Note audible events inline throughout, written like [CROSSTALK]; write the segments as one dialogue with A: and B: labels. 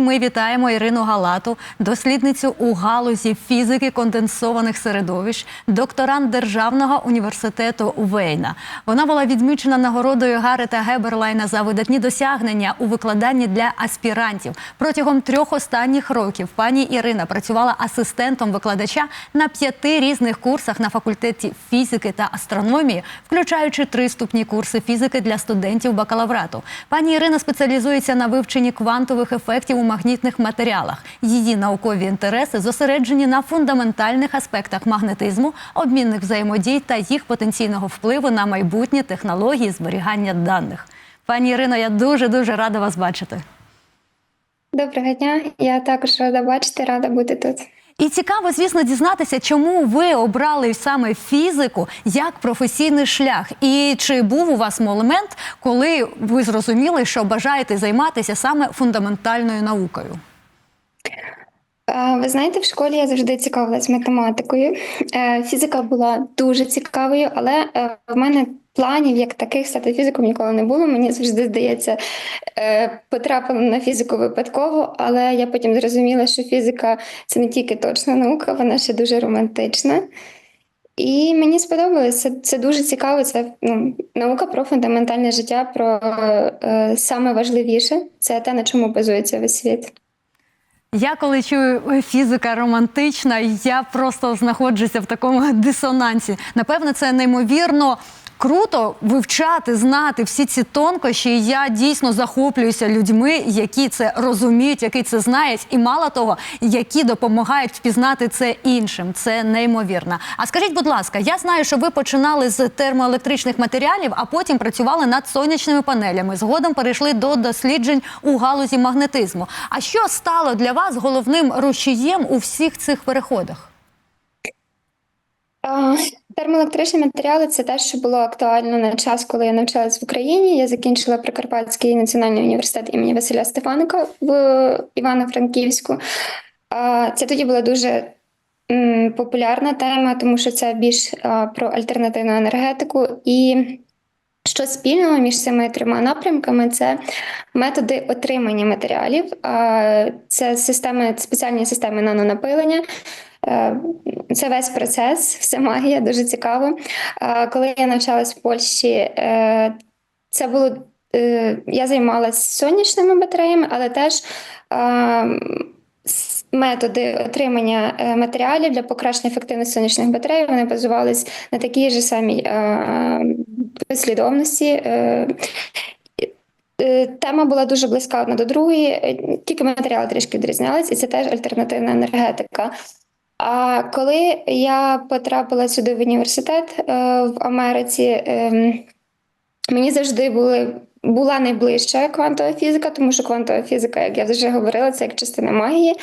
A: ми вітаємо Ірину Галату, дослідницю у галузі фізики конденсованих середовищ, докторант Державного університету Вейна. Вона була відмічена нагородою Гарета Геберлайна за видатні досягнення у викладанні для аспірантів. Протягом трьох останніх років пані Ірина працювала асистентом викладача на п'яти різних курсах на факультеті фізики та астрономії, включаючи три ступні курси фізики для студентів бакалаврату. Пані Ірина спеціалізується на вивченні квантових ефектів у магнітних матеріалах. Її наукові інтереси зосереджені на фундаментальних аспектах магнетизму, обмінних взаємодій та їх потенційного впливу на майбутні технології зберігання даних. Пані Ірино, я дуже дуже рада вас бачити.
B: Доброго дня. Я також рада бачити, рада бути тут.
A: І цікаво, звісно, дізнатися, чому ви обрали саме фізику як професійний шлях, і чи був у вас момент, коли ви зрозуміли, що бажаєте займатися саме фундаментальною наукою?
B: Е, Ви знаєте, в школі я завжди цікавилась математикою. Е, Фізика була дуже цікавою, але е, в мене планів як таких стати фізиком ніколи не було. Мені завжди здається, е, потрапила на фізику випадково, але я потім зрозуміла, що фізика це не тільки точна наука, вона ще дуже романтична. І мені сподобалось, це, це дуже цікаво. Це ну, наука про фундаментальне життя, про е, саме важливіше. Це те, на чому базується весь світ.
A: Я коли чую фізика романтична, я просто знаходжуся в такому дисонансі. Напевно, це неймовірно круто вивчати, знати всі ці тонкощі. Я дійсно захоплююся людьми, які це розуміють, які це знають, і мало того, які допомагають впізнати це іншим. Це неймовірно. А скажіть, будь ласка, я знаю, що ви починали з термоелектричних матеріалів, а потім працювали над сонячними панелями. Згодом перейшли до досліджень у галузі магнетизму. А що стало для вас головним рушієм у всіх цих переходах?
B: Термоелектричні матеріали це те, що було актуально на час, коли я навчалась в Україні. Я закінчила Прикарпатський національний університет імені Василя Стефаника в Івано-Франківську. Це тоді була дуже популярна тема, тому що це більш про альтернативну енергетику. І що спільного між цими трьома напрямками це методи отримання матеріалів, це системи, спеціальні системи нанонапилення. Е, Це весь процес, все магія, дуже цікаво. Е, Коли я навчалась в Польщі, е, це було я займалася сонячними батареями, але теж методи отримання матеріалів для покращення ефективності сонячних батарей вони базувались на такій ж самій послідовності. Тема була дуже близька одна до другої, тільки матеріали трішки відрізнялись, і це теж альтернативна енергетика. А коли я потрапила сюди в університет е, в Америці, ем, мені завжди були, була найближча квантова фізика, тому що квантова фізика, як я вже говорила, це як частина магії.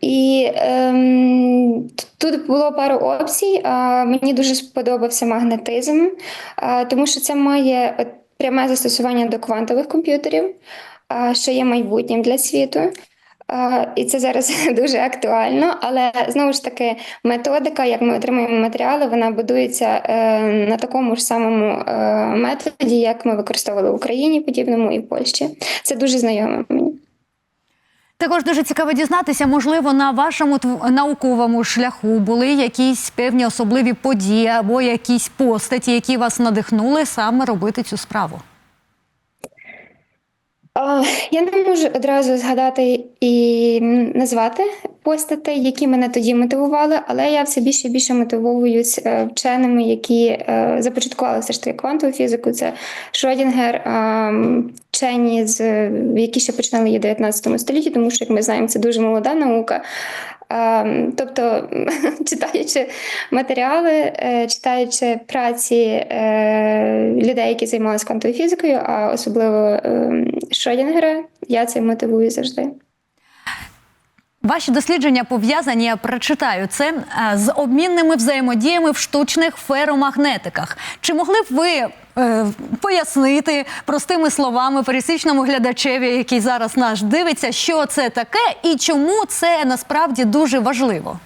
B: І ем, тут було пару опцій. А, мені дуже сподобався магнетизм, а, тому що це має пряме застосування до квантових комп'ютерів, а, що є майбутнім для світу. І це зараз [LAUGHS] дуже актуально, але знову ж таки методика, як ми отримуємо матеріали, вона будується е, на такому ж самому е, методі, як ми використовували в Україні, подібному і в Польщі. Це дуже знайоме мені.
A: Також дуже цікаво дізнатися, можливо, на вашому науковому шляху були якісь певні особливі події або якісь постаті, які вас надихнули саме робити цю справу.
B: Я не можу одразу згадати і назвати постати, які мене тоді мотивували, але я все більше і більше мотивовуюсь е, вченими, які е, започаткували все ж таки квантову фізику. Це Шродінгер, вчені, які ще починали її в 19 столітті, тому що, як ми знаємо, це дуже молода наука. А, Тобто, [LAUGHS] читаючи матеріали, е, читаючи праці е, людей, які займалися квантовою фізикою, а особливо е, Шродінгера, я цим мотивую завжди.
A: Ваші дослідження пов'язані, я прочитаю це е, з обмінними взаємодіями в штучних феромагнетиках. Чи могли б ви е, пояснити простими словами пересічному глядачеві, який зараз наш дивиться, що це таке і чому це насправді дуже важливо?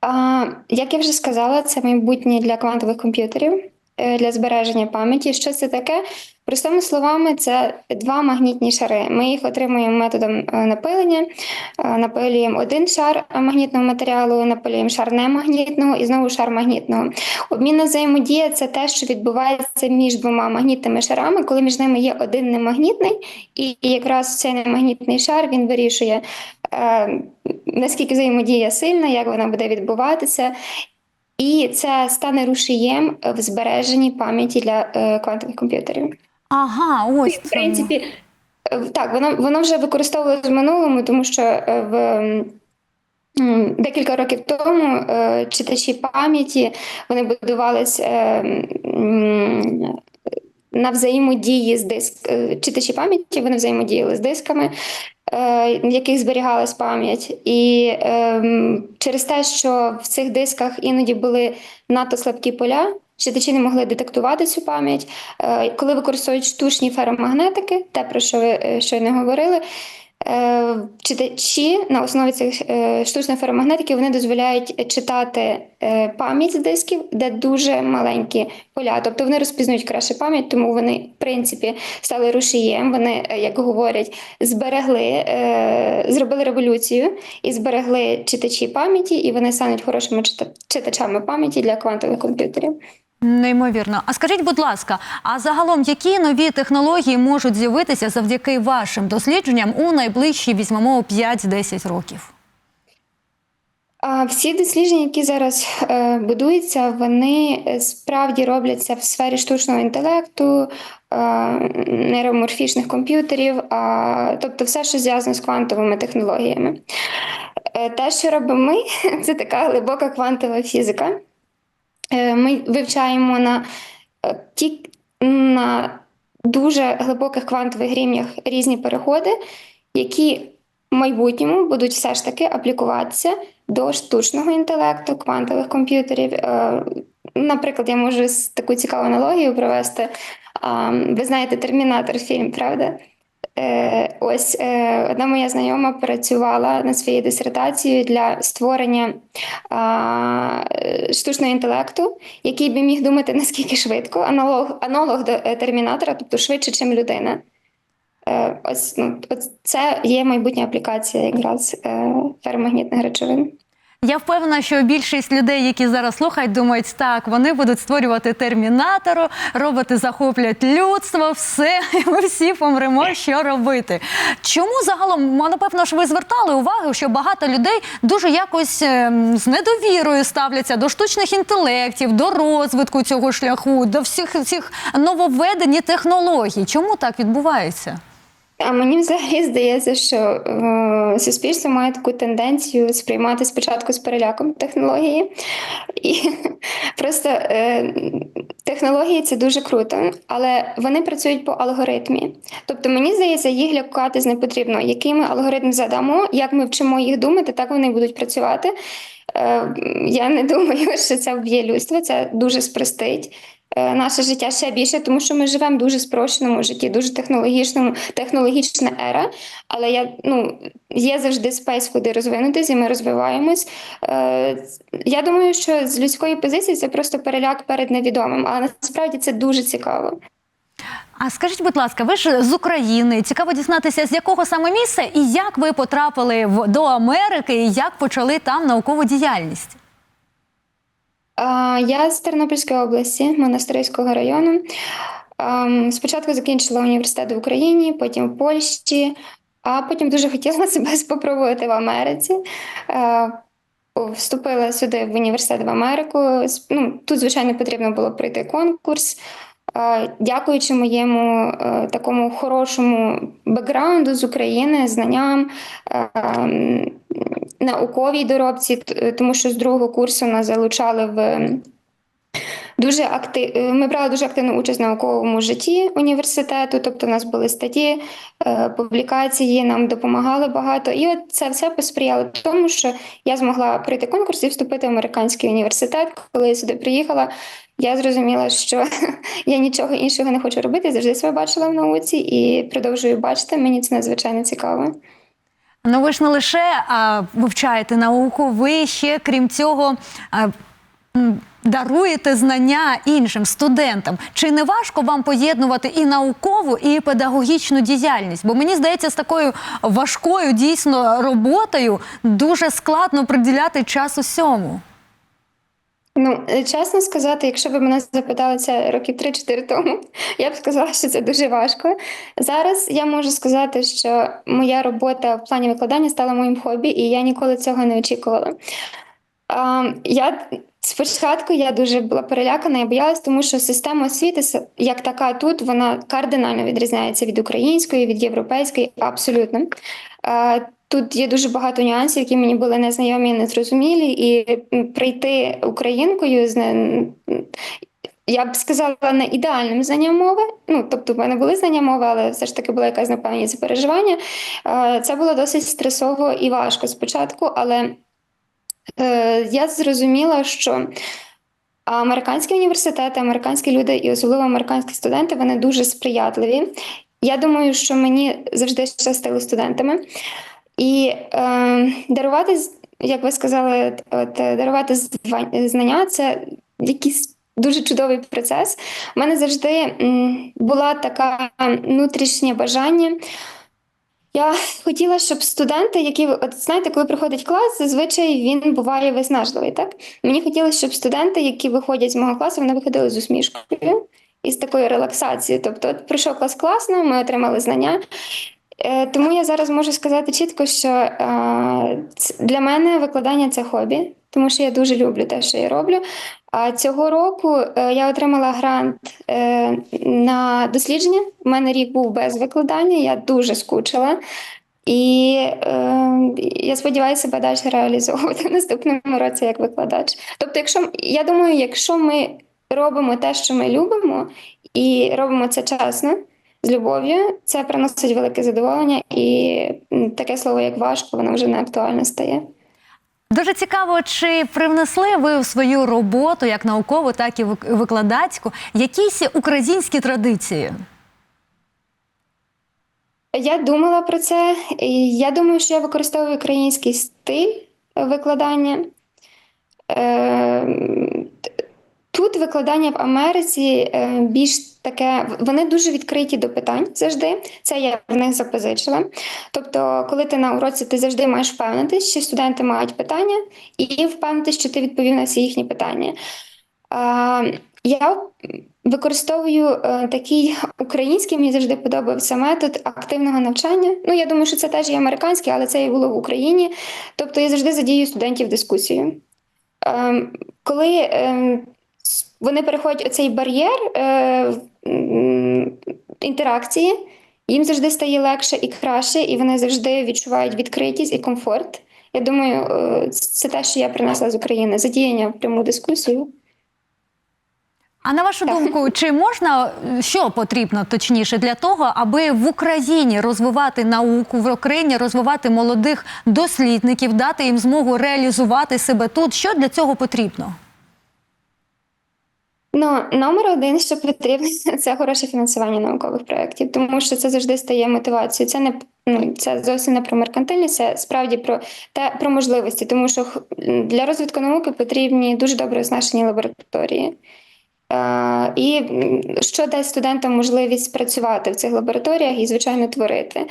B: А, як я вже сказала, це майбутнє для квантових комп'ютерів. Е, для збереження пам'яті. Що це таке? Простими словами, це два магнітні шари. Ми їх отримуємо методом е, напилення. Е, Напилюємо один шар магнітного матеріалу, напилюємо шар немагнітного і знову шар магнітного. Обмінна взаємодія це те, що відбувається між двома магнітними шарами, коли між ними є один немагнітний, і якраз цей немагнітний шар він вирішує, наскільки взаємодія сильна, як вона буде відбуватися. І це стане рушієм в збереженні пам'яті для е, квантових комп'ютерів.
A: Ага, ось
B: В принципі, е, так, воно, воно вже використовувалось в минулому, тому що е, в декілька років тому читачі пам'яті вони будувались на взаємодії з диск. Читачі пам'яті вони взаємодіяли з дисками. Е, яких зберігалась пам'ять, і ем, через те, що в цих дисках іноді були надто слабкі поля, читачі не могли детектувати цю пам'ять. Е, Коли використовують штучні феромагнетики, те, про що ви е, щойно говорили, читачі на основі цих е, штучних феромагнетиків вони дозволяють читати е, пам'ять з дисків, де дуже маленькі поля. Тобто вони розпізнають краще пам'ять, тому вони, в принципі, стали рушієм. Вони, е, як говорять, зберегли, е, зробили революцію і зберегли читачі пам'яті, і вони стануть хорошими чита- читачами пам'яті для квантових комп'ютерів.
A: Неймовірно. А скажіть, будь ласка, а загалом які нові технології можуть з'явитися завдяки вашим дослідженням у найближчі візьмемо 5-10 років?
B: Всі дослідження, які зараз е, будуються, вони е, справді робляться в сфері штучного інтелекту, е, нейроморфічних комп'ютерів, тобто все, що зв'язано з квантовими технологіями. Те, що робимо ми, [LAUGHS] це така глибока квантова фізика. Е, Ми вивчаємо на, е, ті, на дуже глибоких квантових рівнях різні переходи, які в майбутньому будуть все ж таки аплікуватися до штучного інтелекту, квантових комп'ютерів. Е, Наприклад, я можу таку цікаву аналогію провести. Ви знаєте Термінатор фільм, правда? Е, Ось е, одна моя знайома працювала над своєю дисертацією для створення штучного інтелекту, який би міг думати наскільки швидко, аналог, аналог до е, термінатора, тобто швидше, ніж людина. Ось ну, це є майбутня аплікація якраз ферромагнітних речовин.
A: Я впевнена, що більшість людей, які зараз слухають, думають, так, вони будуть створювати термінатору, роботи захоплять людство, все, [LAUGHS] і ми всі помремо, що робити. Чому загалом, напевно, ж ви звертали увагу, що багато людей дуже якось ем, з недовірою ставляться до штучних інтелектів, до розвитку цього шляху, до всіх цих нововведень і технологій. Чому так відбувається?
B: А мені взагалі здається, що е, суспільство має таку тенденцію сприймати спочатку з переляком технології. І [LAUGHS] просто е, технології це дуже круто, але вони працюють по алгоритмі. Тобто, мені здається, їх лякатись не потрібно. Який ми алгоритм задамо, як ми вчимо їх думати, так вони будуть працювати. Е, я не [LAUGHS] думаю, що це вб'є людство, це дуже спростить наше життя ще більше, тому що ми живемо в дуже спрощеному житті, дуже технологічному, технологічна ера. Але я ну є завжди спейс, куди розвинутися, і ми розвиваємось. Е, я думаю, що з людської позиції це просто переляк перед невідомим, але насправді це дуже цікаво.
A: А скажіть, будь ласка, ви ж з України. Цікаво дізнатися, з якого саме місця і як ви потрапили в до Америки, і як почали там наукову діяльність?
B: Я з Тернопільської області, Монастирського району. Ем, Спочатку закінчила університет в Україні, потім в Польщі, а потім дуже хотіла [LAUGHS] себе спробувати в Америці. Е, Вступила сюди в університет в Америку. Ну, тут, звичайно, потрібно було пройти конкурс. Е, Дякуючи моєму е, такому хорошому бекграунду з України, знанням, е, м, науковій доробці, тому що з другого курсу нас залучали в дуже актив... Ми брали дуже активну участь в науковому житті університету, тобто у нас були статті, е, публікації, нам допомагали багато. І от це все посприяло тому, що я змогла пройти конкурс і вступити в американський університет. Коли я сюди приїхала, я зрозуміла, що [LAUGHS] я нічого іншого не хочу робити. Завжди себе бачила в науці і продовжую бачити. Мені це надзвичайно цікаво.
A: Ну ви ж не лише а, вивчаєте науку, ви ще, крім цього, а, даруєте знання іншим студентам. Чи не важко вам поєднувати і наукову, і педагогічну діяльність? Бо мені здається, з такою важкою дійсно роботою дуже складно приділяти час усьому.
B: Ну, е, чесно сказати, якщо б мене запитали це років 3-4 тому, [LAUGHS] я б сказала, що це дуже важко. Зараз я можу сказати, що моя робота в плані викладання стала моїм хобі, і я ніколи цього не очікувала. А, я спочатку я дуже була перелякана, я боялась, тому що система освіти як така тут вона кардинально відрізняється від української, від європейської, абсолютно. Тут є дуже багато нюансів, які мені були незнайомі і незрозумілі, і прийти українкою я б сказала не ідеальним знанням мови. Ну тобто, в мене були знання мови, але все ж таки було якась напевність переживання. Е, Це було досить стресово і важко спочатку, але е, я зрозуміла, що американські університети, американські люди і особливо американські студенти вони дуже сприятливі. Я думаю, що мені завжди щастило студентами. І е, дарувати, як ви сказали, от, е, дарувати знання це якийсь дуже чудовий процес. У мене завжди була така внутрішнє бажання. Я хотіла, щоб студенти, які от знаєте, коли приходить клас, зазвичай він буває виснажливий. Так мені хотілося, щоб студенти, які виходять з мого класу, вони виходили з усмішкою і з такою релаксацією. Тобто, от пройшов клас класно, ми отримали знання. Е, Тому я зараз можу сказати чітко, що е, для мене викладання це хобі, тому що я дуже люблю те, що я роблю. А цього року е, я отримала грант на дослідження. У мене рік був без викладання, я дуже скучила. І я сподіваюся себе далі реалізовувати в наступному році як викладач. Тобто, якщо я думаю, якщо ми робимо те, що ми любимо, і робимо це чесно, з любов'ю, це приносить велике задоволення, і таке слово, як важко, воно вже не актуальне стає.
A: Дуже цікаво, чи привнесли ви в свою роботу як наукову, так і викладацьку якісь українські традиції?
B: Я думала про це. Я думаю, що я використовую український стиль викладання. Е, Тут викладання в Америці е, більш таке, вони дуже відкриті до питань завжди. Це я в них запозичила. Тобто, коли ти на уроці, ти завжди маєш впевнитись, що студенти мають питання, і впевнитись, що ти відповів на всі їхні питання. Я використовую е, такий український, мені завжди подобався метод активного навчання. Ну, я думаю, що це теж є американський, але це і було в Україні. Тобто я завжди задію студентів дискусію. Ем, Коли ем, вони переходять оцей бар'єр е, інтеракції, їм завжди стає легше і краще, і вони завжди відчувають відкритість і комфорт. Я думаю, е, це те, що я принесла з України задіяння в пряму дискусію.
A: А на вашу думку, чи можна що потрібно точніше для того, аби в Україні розвивати науку, в Україні розвивати молодих дослідників, дати їм змогу реалізувати себе тут? Що для цього потрібно?
B: Ну, номер один, що потрібно, [LAUGHS] це хороше фінансування наукових проєктів, тому що це завжди стає мотивацією. Це не ну, це зовсім не про меркантильність, це справді про те про можливості, тому що для розвитку науки потрібні дуже добре оснащені лабораторії. Е, і що дасть студентам можливість працювати в цих лабораторіях і, звичайно, творити.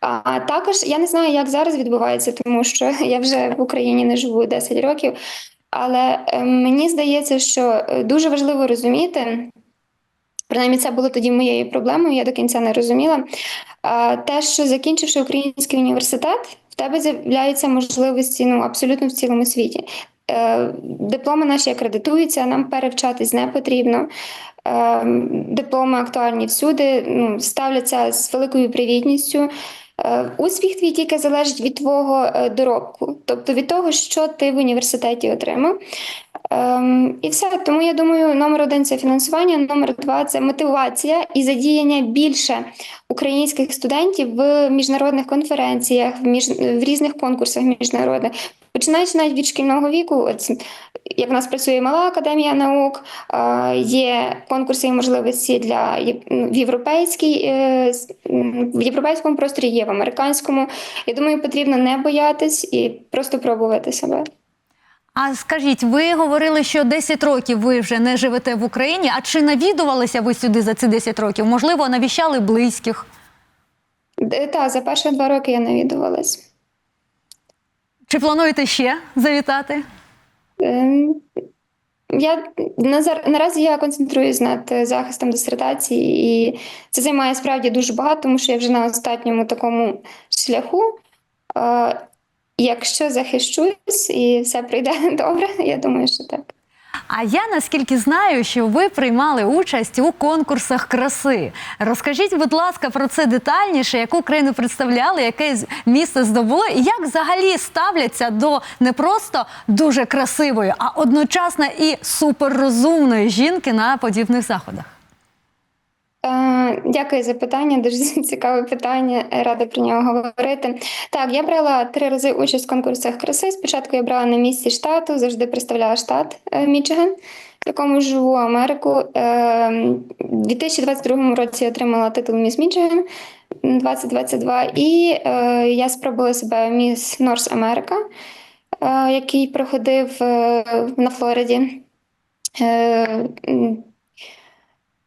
B: А також я не знаю, як зараз відбувається, тому що [LAUGHS] я вже в Україні не живу 10 років. Але е, мені здається, що е, дуже важливо розуміти, принаймні це було тоді моєю проблемою, я до кінця не розуміла. Те, що закінчивши український університет, в тебе з'являються можливості ну, абсолютно в цілому світі. Е, Дипломи наші акредитуються, нам перевчатись не потрібно. Дипломи актуальні всюди, ну, ставляться з великою привітністю. Е, Успіх твій тільки залежить від твого е, доробку, тобто від того, що ти в університеті отримав. Ем, і все. Тому я думаю, номер один це фінансування, номер два це мотивація і задіяння більше українських студентів в міжнародних конференціях, в, між... в різних конкурсах міжнародних. Починаючи навіть від шкільного віку, от як в нас працює мала академія наук, є конкурси і можливості для в європейській е, в європейському просторі, є в американському. Я думаю, потрібно не боятись і просто пробувати себе.
A: А скажіть, ви говорили, що 10 років ви вже не живете в Україні. А чи навідувалися ви сюди за ці 10 років? Можливо, навіщали близьких?
B: Так, за перші два роки я навідувалась.
A: Чи плануєте ще завітати?
B: Ем, Я наразі я концентруюсь над захистом дисертації, і це займає справді дуже багато, тому що я вже на останньому такому шляху. Якщо захищусь і все прийде [LAUGHS] добре, я думаю, що так.
A: А я наскільки знаю, що ви приймали участь у конкурсах краси. Розкажіть, будь ласка, про це детальніше, яку країну представляли, яке місце здобули, і як взагалі ставляться до не просто дуже красивої, а одночасно і суперрозумної жінки на подібних заходах.
B: Е, Дякую за питання. Дуже [LAUGHS] цікаве питання. Рада про нього говорити. Так, я брала три рази участь в конкурсах краси. Спочатку я брала на місці штату, завжди представляла штат е, Мічиган, в якому живу Америку. Е, У 2022 році я отримала титул Міс Мічиган 2022, і е, я спробувала себе Міс Норс Америка, е, який проходив е, на Флориді.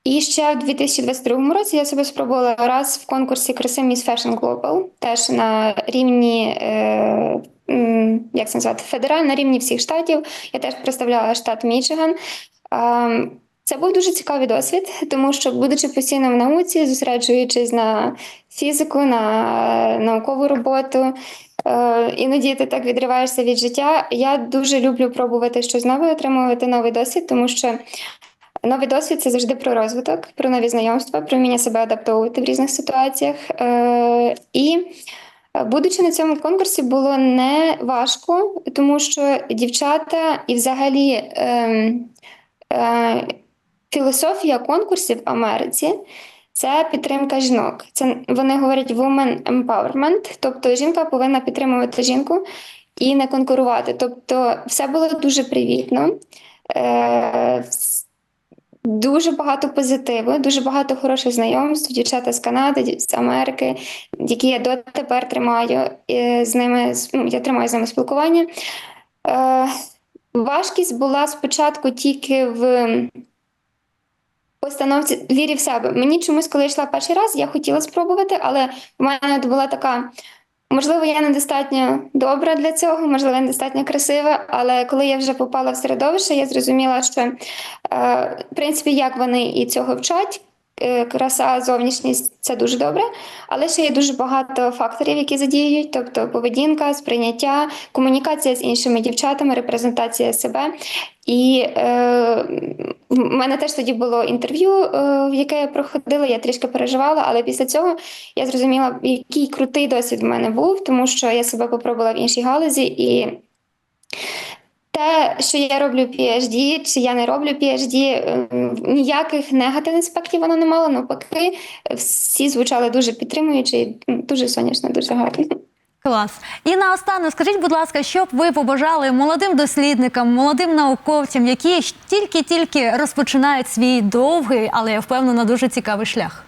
B: І ще в 2022 році я себе спробувала раз в конкурсі краси Miss Fashion Global, теж на рівні, е, як це назвати, федераль, на рівні всіх штатів. Я теж представляла штат Мічиган. Це був дуже цікавий досвід, тому що, будучи постійно в науці, зосереджуючись на фізику, на наукову роботу, е, іноді ти так відриваєшся від життя. Я дуже люблю пробувати щось нове, отримувати новий досвід, тому що Новий досвід це завжди про розвиток, про нові знайомства, про вміння себе адаптовувати в різних ситуаціях. Е, і е, будучи на цьому конкурсі, було не важко, тому що дівчата і взагалі е, е, філософія конкурсів в Америці. Це підтримка жінок. Це вони говорять woman empowerment, тобто жінка повинна підтримувати жінку і не конкурувати. Тобто, все було дуже привітно. Е, Дуже багато позитиву, дуже багато хороших знайомств, дівчата з Канади, з Америки, які я дотепер тримаю е, з ними. Ну, я тримаю з ними спілкування. Е, важкість була спочатку тільки в постановці вірі в себе. Мені чомусь, коли йшла перший раз, я хотіла спробувати, але в мене була така. Можливо, я недостатньо добра для цього, можливо, я недостатньо красива, але коли я вже попала в середовище, я зрозуміла, що е, в принципі, як вони і цього вчать. Е, Краса, зовнішність це дуже добре, але ще є дуже багато факторів, які задіюють, тобто поведінка, сприйняття, комунікація з іншими дівчатами, репрезентація себе. І е, в мене теж тоді було інтерв'ю, е, яке я проходила, я трішки переживала, але після цього я зрозуміла, який крутий досвід в мене був, тому що я себе попробувала в іншій галузі і. Те, що я роблю PhD, чи я не роблю PhD, е, ніяких негативних аспектів воно не мало. Навпаки, всі звучали дуже підтримуючи, дуже сонячно, дуже гарно.
A: Клас. І наостанок, скажіть, будь ласка, що б ви побажали молодим дослідникам, молодим науковцям, які тільки-тільки розпочинають свій довгий, але я впевнена, дуже цікавий шлях?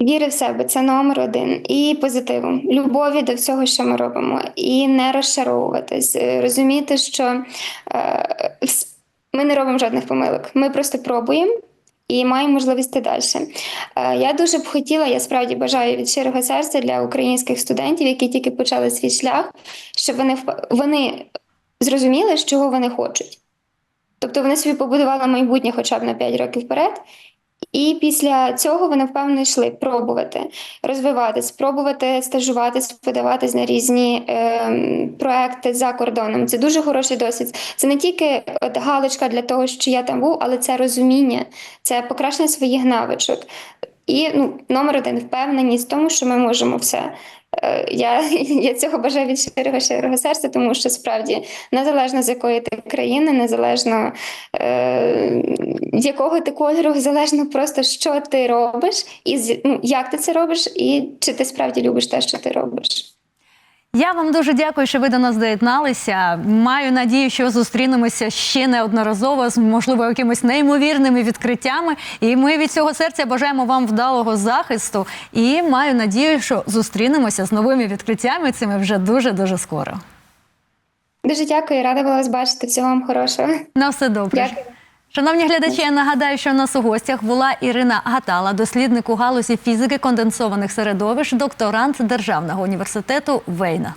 B: Віри в себе це номер один. І позитиву, любові до всього, що ми робимо, і не розчаровуватись, е, розуміти, що е, ми не робимо жодних помилок. Ми просто пробуємо. І маємо можливість йти далі. Е, Я дуже б хотіла, я справді бажаю від щирого серця для українських студентів, які тільки почали свій шлях, щоб вони вони зрозуміли, чого вони хочуть. Тобто вони собі побудували майбутнє хоча б на 5 років вперед, і після цього вони впевнено йшли пробувати розвиватись, спробувати стажуватись, подаватись на різні е, проекти за кордоном. Це дуже хороший досвід. Це не тільки от галочка для того, що я там був, але це розуміння, це покращення своїх навичок. І ну, номер один впевненість в тому, що ми можемо все. Я, [LAUGHS] я цього бажаю від щирого щирого серця, тому що справді незалежно з якої ти країни, незалежно е, якого ти кольору, залежно просто що ти робиш, і ну, як ти це робиш, і чи ти справді любиш те, що ти робиш.
A: Я вам дуже дякую, що ви до нас доєдналися. Маю надію, що зустрінемося ще неодноразово з можливо якимись неймовірними відкриттями. І ми від цього серця бажаємо вам вдалого захисту. І маю надію, що зустрінемося з новими відкриттями цими вже дуже дуже скоро.
B: Дуже дякую, рада була вас бачити. Всього вам хорошого.
A: На все добре.
B: Дякую.
A: Шановні глядачі, я нагадаю, що у нас у гостях була Ірина Гатала, дослідник у галузі фізики конденсованих середовищ, докторант Державного університету Вейна.